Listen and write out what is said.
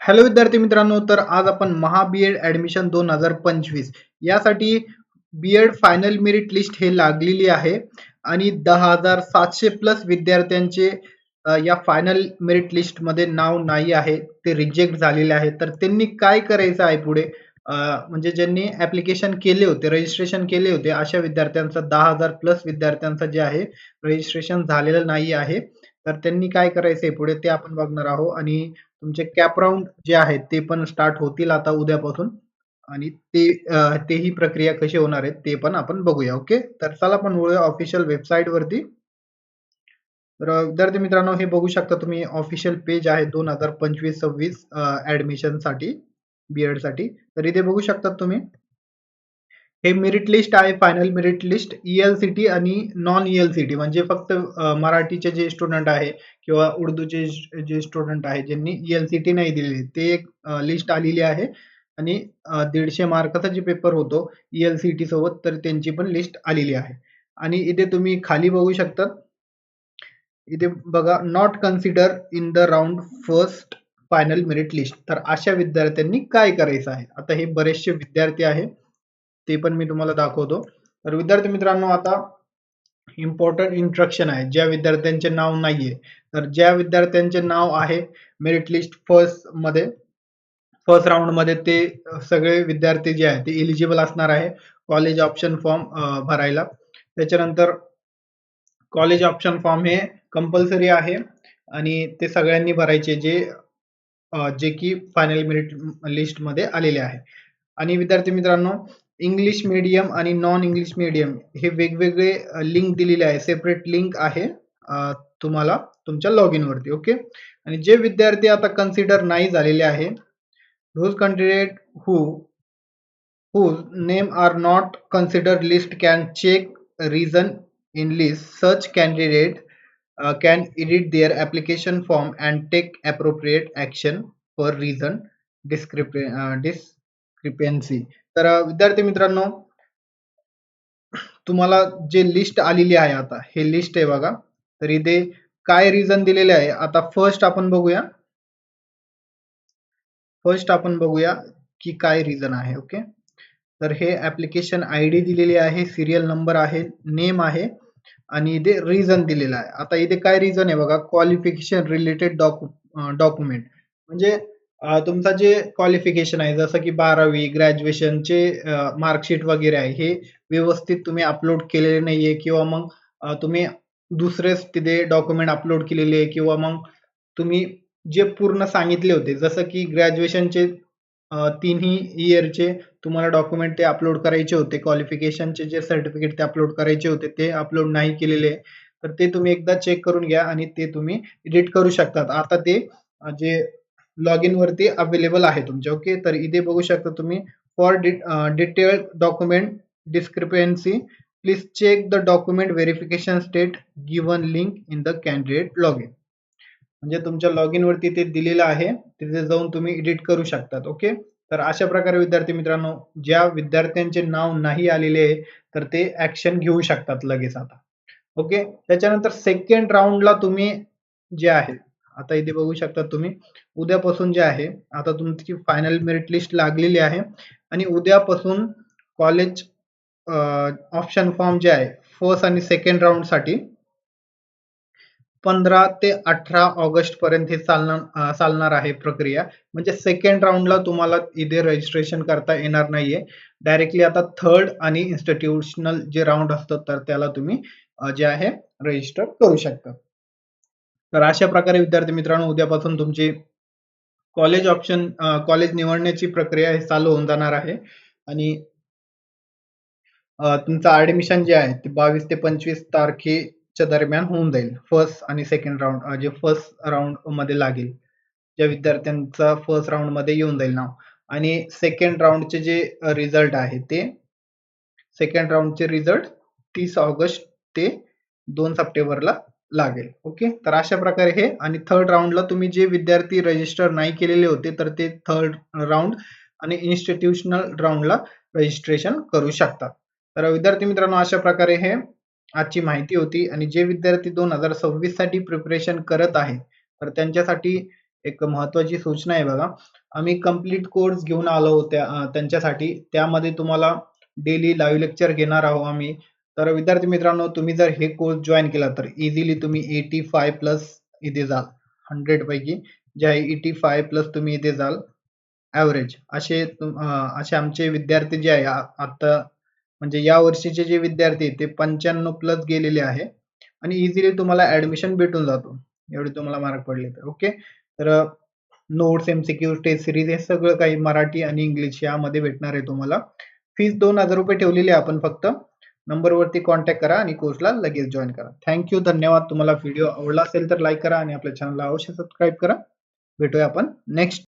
Hello विद्यार्थी मित्रांनो तर आज आपण महा बी एड ऍडमिशन दोन हजार पंचवीस यासाठी B Ed final merit list हे लागलेली आहे आणि दहा हजार सातशे प्लस विद्यार्थ्यांचे या फायनल मेरिट लिस्टमध्ये नाव नाही आहे ते रिजेक्ट झालेले आहे. तर त्यांनी काय करायचं आहे पुढे? म्हणजे ज्यांनी ऍप्लिकेशन केले होते रजिस्ट्रेशन केले होते अशा विद्यार्थ्यांचं दहा हजार प्लस विद्यार्थ्यांचं जे आहे रजिस्ट्रेशन झालेलं नाही आहे. तर त्यांनी काय करायचं आहे पुढे ते आपण बघणार आहोत आणि तुमचे कॅप राऊंड जे आहेत ते पण स्टार्ट होतील आता उद्यापासून. आणि ते ते तेही प्रक्रिया कशी होणार आहे ते पण आपण बघूया ओके तर चला आपण वळूया ऑफिशियल वेबसाईटवरती तर विद्यार्थी मित्रांनो हे बघू शकता तुम्ही ऑफिशियल पेज आहे दोन हजार पंचवीस सव्वीस ऍडमिशनसाठी बी एडसाठी तर इथे बघू शकता तुम्ही हे मेरिट लिस्ट आहे फायनल मेरिट लिस्ट टी आणि नॉन टी म्हणजे फक्त मराठीचे जे स्टुडंट आहे किंवा उर्दूचे जे स्टुडंट आहे ज्यांनी टी नाही दिलेली ते एक लिस्ट आलेली आहे. आणि दीडशे मार्काचा जे पेपर होतो टी सोबत तर त्यांची पण लिस्ट आलेली आहे. आणि इथे तुम्ही खाली बघू शकता. इथे बघा not consider in the round first final merit list तर अशा विद्यार्थ्यांनी काय करायचं आहे? आता हे बरेचसे विद्यार्थी आहे ते पण मी तुम्हाला दाखवतो. तर विद्यार्थी मित्रांनो आता इम्पॉर्टंट इंस्ट्रक्शन आहे. ज्या विद्यार्थ्यांचे नाव नाहीये. तर ज्या विद्यार्थ्यांचे नाव आहे मेरिट लिस्ट फर्स्टमध्ये फर्स्ट राऊंडमध्ये ते सगळे विद्यार्थी जे आहेत ते एलिजिबल असणार आहे कॉलेज ऑप्शन फॉर्म भरायला. त्याच्यानंतर कॉलेज ऑप्शन फॉर्म हे कंपल्सरी आहे आणि ते सगळ्यांनी भरायचे जे जे की फायनल मेरिट लिस्टमध्ये आलेले आहे. आणि विद्यार्थी मित्रांनो इंग्लिश मीडियम आणि नॉन इंग्लिश मीडियम हे वेगवेगळे लिंक दिलेले आहे. सेपरेट लिंक आहे तुम्हाला तुमच्या लॉग इनवरती ओके आणि जे विद्यार्थी आता कन्सिडर नाही झालेले आहे those candidate who whose name are not consider list can check reason in list such candidate can edit their application form and take appropriate action for reason डिस्क्रिप discrepancy तर अ, विद्यार्थी मित्रांनो तुम्हाला जे लिस्ट आलेली आहे आता हे लिस्ट आहे बघा. तर इथे काय रिझन दिलेले आहे आता फर्स्ट आपण बघूया. फर्स्ट आपण बघूया की काय रिझन आहे ओके तर हे ऍप्लिकेशन आय डी दिलेली आहे सिरियल नंबर आहे नेम आहे आणि इथे रिझन दिलेला आहे. आता इथे काय रिझन आहे बघा क्वालिफिकेशन रिलेटेड डॉक्यु डॉक्युमेंट म्हणजे अं, तुमचा जे क्वालिफिकेशन आहे जसं की बारावी ग्रॅज्युएशनचे मार्कशीट वगैरे आहे हे व्यवस्थित तुम्ही अपलोड केलेले नाहीये किंवा मग तुम्ही दुसरेच तिथे डॉक्युमेंट अपलोड केलेले आहे किंवा मग तुम्ही जे पूर्ण सांगितले होते जसं की ग्रॅज्युएशनचे तिन्ही इयरचे तुम्हाला डॉक्युमेंट ते अपलोड करायचे होते क्वालिफिकेशनचे जे सर्टिफिकेट ते अपलोड करायचे होते ते अपलोड नाही केलेले आहे. तर ते तुम्ही एकदा चेक करून घ्या आणि ते तुम्ही एडिट करू शकतात आता ते अ, जे लॉग इन वरती अवेलेबल आहे तुमच्या ओके तर इथे बघू शकता तुम्ही for detailed document discrepancy please check the document verification state given link in the candidate log in म्हणजे तुमच्या लॉग इन वरती ते दिलेलं आहे तिथे जाऊन तुम्ही एडिट करू शकतात. ओके तर अशा प्रकारे विद्यार्थी मित्रांनो ज्या विद्यार्थ्यांचे नाव नाही आलेले आहे तर ते ऍक्शन घेऊ शकतात लगेच आता. ओके त्याच्यानंतर सेकंड राऊंडला तुम्ही जे आहे आता इथे बघू शकता तुम्ही उद्यापासून जे आहे आता तुमची फायनल मेरिट लिस्ट लागलेली आहे. आणि उद्यापासून कॉलेज ऑप्शन फॉर्म जे आहे फर्स्ट आणि सेकंड राऊंडसाठी पंधरा ते अठरा ऑगस्ट पर्यंत हे चालणार चालणार आहे प्रक्रिया. म्हणजे सेकंड राऊंडला तुम्हाला इथे रजिस्ट्रेशन करता येणार नाहीये. डायरेक्टली आता थर्ड आणि इन्स्टिट्यूशनल जे राऊंड असतात तर त्याला तुम्ही जे आहे रजिस्टर करू शकता. तर अशा प्रकारे विद्यार्थी मित्रांनो उद्यापासून तुमची कॉलेज ऑप्शन कॉलेज निवडण्याची प्रक्रिया हे चालू होऊन जाणार आहे. आणि तुमचं ऍडमिशन जे आहे ते बावीस ते पंचवीस तारखेच्या दरम्यान होऊन जाईल. फर्स्ट आणि सेकंड राऊंड जे फर्स्ट राऊंडमध्ये लागेल. ज्या विद्यार्थ्यांचा फर्स्ट राऊंडमध्ये येऊन जाईल नाव. आणि सेकंड राऊंडचे जे रिझल्ट आहे ते सेकंड राऊंडचे रिझल्ट तीस ऑगस्ट ते दोन सप्टेंबरला लागेल. ओके? तर अशा प्रकारे हे आणि थर्ड राऊंडला तुम्ही जे विद्यार्थी रजिस्टर नाही केलेले होते तर ते थर्ड राऊंड आणि इन्स्टिट्यूशनल राऊंडला रजिस्ट्रेशन करू शकतात. तर विद्यार्थी मित्रांनो अशा प्रकारे हे आजची माहिती होती आणि जे विद्यार्थी दोन हजार सव्वीससाठी प्रिपरेशन करत आहे तर त्यांच्यासाठी एक महत्वाची सूचना आहे बघा. आम्ही कंप्लीट कोर्स घेऊन आलो होत्या त्यांच्यासाठी. त्यामध्ये तुम्हाला डेली लाईव्ह लेक्चर घेणार आहोत आम्ही. तर विद्यार्थी मित्रांनो तुम्ही जर हे कोर्स जॉईन केला तर इझिली तुम्ही एटी फाय प्लस इथे जाल. हंड्रेड पैकी. जे आहे एटी फाय प्लस तुम्ही इथे जाल ॲव्हरेज असे असे आमचे विद्यार्थी जे आहे आता म्हणजे या वर्षीचे जे विद्यार्थी ते पंच्याण्णव प्लस गेलेले आहे. आणि इझिली तुम्हाला ऍडमिशन भेटून जातो. एवढे तुम्हाला मार्क पडले तर ओके तर नोट्स एमसीक्यू टेस्ट सिरीज हे सगळं काही मराठी आणि इंग्लिश यामध्ये भेटणार आहे तुम्हाला. फीस दोन हजार रुपये ठेवलेली आहे आपण फक्त. नंबरवरती कॉन्टॅक्ट करा आणि कोर्सला लगेच जॉईन करा. थँक्यू धन्यवाद. तुम्हाला व्हिडिओ आवडला असेल तर लाईक करा आणि आपल्या चॅनलला अवश्य सबस्क्राईब करा. भेटूया आपण नेक्स्ट